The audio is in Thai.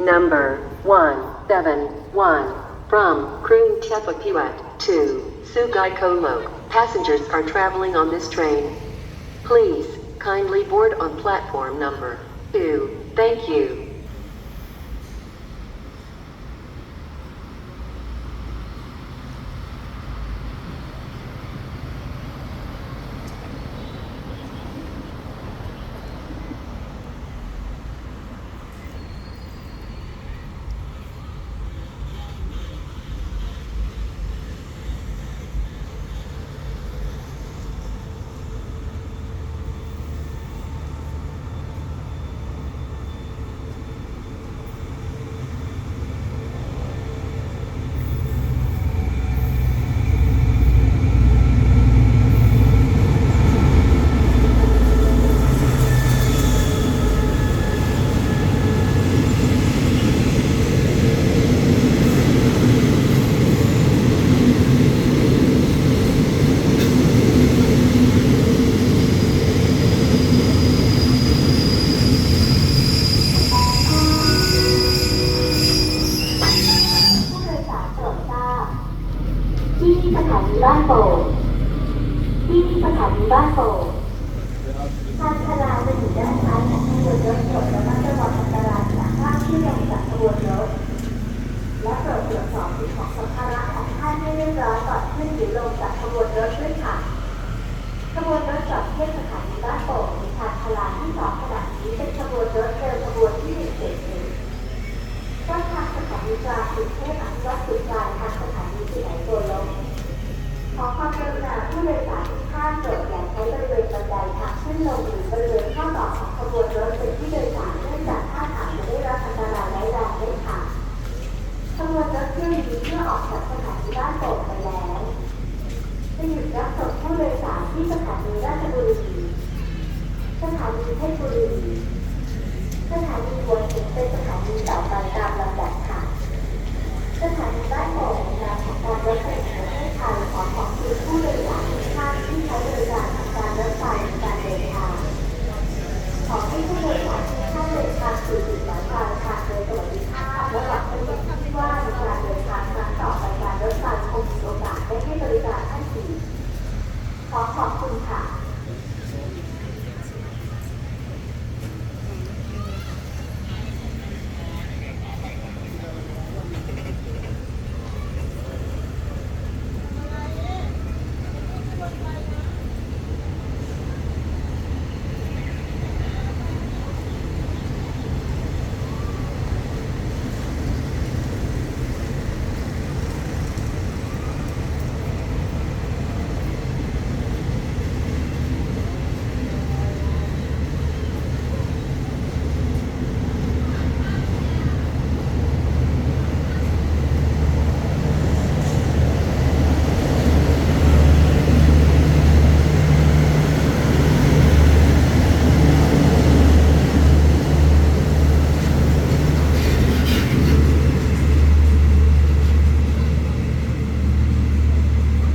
Number 171 from Kroon Chepapiwat to Sugaikolo. Passengers are traveling on this train. Please kindly board on platform number 2. Thank you. บ้านโป่งที่สถานีบ้านโป่งทางชะลาจะอยู่ด้านซ้ายของถนนรถยนต์และมัจะรองอันตรายจากภาพที่ลงจากขบวนรถและเปิดตรวจสอบสิ่งของสัมภาระของท่านให้เรียบร้อยก่อนขึ้นหรือลงจากขบวนรถด้วยค่ะขบวนรถจอดที่สถานีบ้านโป่ง ลงหรือบริเวณข้อต่อของขบวนรถเป็นที่โดยสารเนื่องจากท่าทางจะได้รับอันตรายร้แรงได้ค่ะขบวนรถเคที่อวนี้เพื่อออกจากสถานีบ้านโป่งไปแล้วจะหยุดรับส่งผู้โดยสารที่สถานีราชบุรี สถานีเพชรบุรี สถานีหัวหินเป็นสถานีต่อ บริการท่านสีขอขอบคุณค่ะ